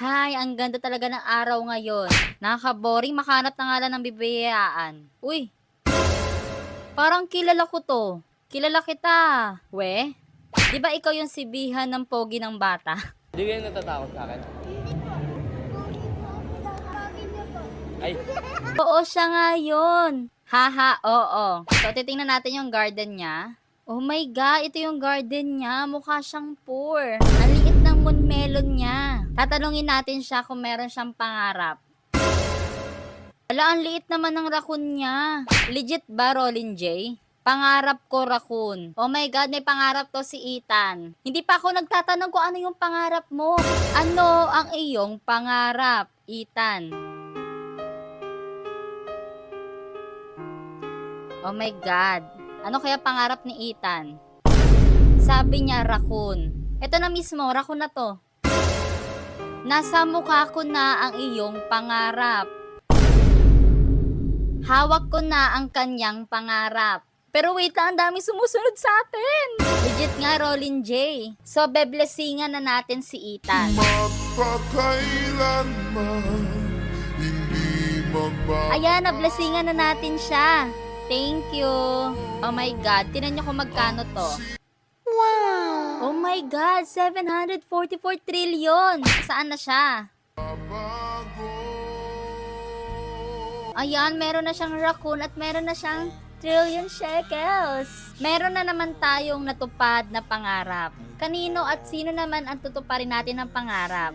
Hay, ang ganda talaga ng araw ngayon. Nakaka-boring makanap na nga lang ng bibiyaan. Uy, parang kilala ko to. Kilala kita. We, di ba ikaw yung sibihan ng pogi ng bata? Hindi kayo natatakot sa akin? Ay, Oo, siya nga yun. Haha, oo. So, titingnan natin yung garden niya. Oh my God, ito yung garden niya. Mukha siyang poor. Ang liit ng moonmelon niya. Tatanungin natin siya kung meron siyang pangarap. Wala, ang liit naman ng raccoon niya. Legit ba, Rolin J? Pangarap ko, raccoon. Oh my God, may pangarap to si Ethan. Hindi pa ako nagtatanong kung ano yung pangarap mo. Ano ang iyong pangarap, Ethan? Oh my God. Ano kaya pangarap ni Ethan? Sabi niya, raccoon. Ito na mismo, raccoon na to. Nasa mukha ko na ang iyong pangarap. Hawak ko na ang kanyang pangarap. Pero wait lang, ang daming sumusunod sa atin. Legit nga, Rolin J. So, beblessingan na natin si Ethan. Magpakailanman Hindi magbabago Ayan, nablessingan na natin siya. Thank you. Oh my God, tinan niyo kung magkano to. Wow! Oh my God, 744 trillion. Saan na siya? Ayan, meron na siyang raccoon at meron na siyang trillion shekels. Meron na naman tayong natupad na pangarap. Kanino at sino naman ang tutuparin natin ng pangarap?